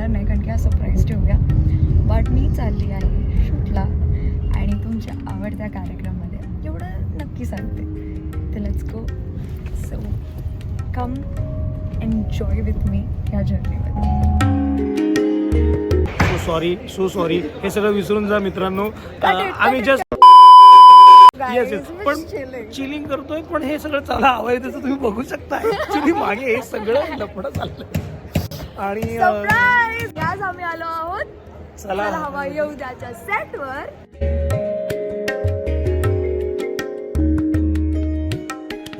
सांगणार नाही कारण की हा सरप्राईज ठेवूया. बट मी चालली आहे शूटला आणि तुमच्या आवडत्या कार्यक्रममध्ये. एवढं नक्की सांगते. तर let's go so come enjoy with me ह्या जर्नीमध्ये सो सॉरी सो सॉरी हे सगळं विसरून जा मित्रांनो. आम्ही जस्ट येस येस पण चिलिंग करतोय पण हे सगळं चला हवंय त्याचं तुम्ही बघू शकता ऍक्च्युली मागे हे सगळं लपडं चाललंय. आणि सरप्राईज आज आम्ही आलो आहोत. चला. हवा येऊ द्याच्या सेटवर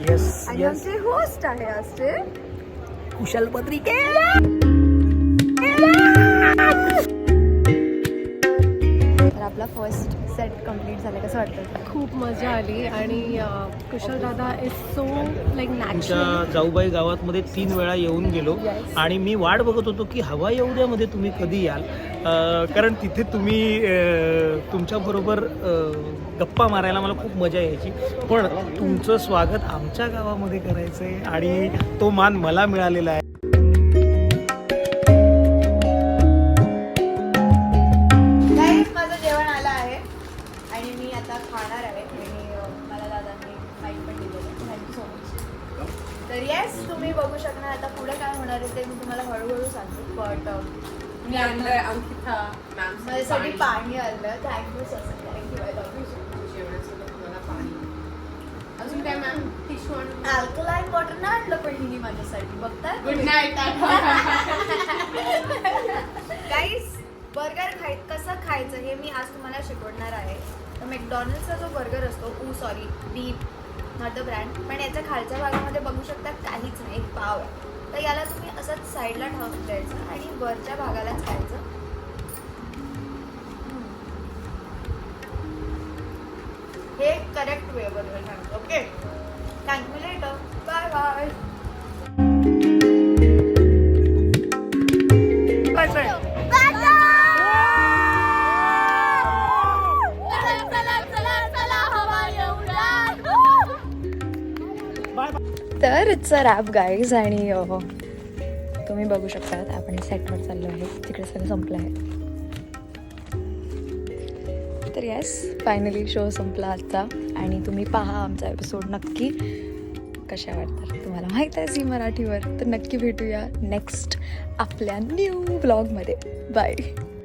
येस आणि आमचे होस्ट आहे आजचे. कुशल पत्रिके सेट कंप्लीट झाला कसं वाटतं खूप मजा आली आणि कुशल दादा इज सो लाईक तुमच्या नॅचरल जाऊबाई गावातमध्ये तीन वेळा येऊन गेलो Yes. आणि मी वाट बघत होतो की हवा येऊद्यामध्ये तुम्ही कधी याल. अं, कारण तिथे तुम्ही अं, तुमच्याबरोबर अं, गप्पा मारायला मला खूप मजा यायची. पण तुमचं स्वागत आमच्या गावामध्ये करायचं आहे आणि तो मान मला मिळालेला आहे. तर येस तुम्ही बघू शकणार. आता पुढे काय होणार आहे ते मी तुम्हाला हळूहळू सांगते. बट मी आणलंय अंकिता माझ्यासाठी पाणी. आलं thank you so much thank you I love you जेवणासोबत मला पाणी. अजून काय मॅम टिश्यू अल्कलाईन वॉटर नाही आणलं पण हिने माझ्यासाठी. बघताय गुड नाईट गाईस बर्गर खाय कसं खायचं हे मी आज तुम्हाला शिकवणार आहे. तर मॅकडॉनल्डचा जो बर्गर असतो ऊ सॉरी बीप नॉट ब्रँड. पण याच्या खालच्या भागामध्ये बघू शकता काहीच नाही एक पाव आहे. तर याला तुम्ही असंच साईडला ठेवून द्यायचं आणि वरच्या भागालाच खायचं. हे करेक्ट वे सांगतो ओके थँक्यू तर इट्स अ रॅप गाईज आणि तुम्ही बघू शकता आपण सेटवर चाललो आहे. तिकडे सगळं संपलं आहे. तर येस फायनली शो संपला आजचा. आणि तुम्ही पहा आमचा एपिसोड नक्की कशा वाटतात. तुम्हाला माहीत आहे झी मराठीवर. तर नक्की भेटूया नेक्स्ट आपल्या न्यू ब्लॉगमध्ये बाय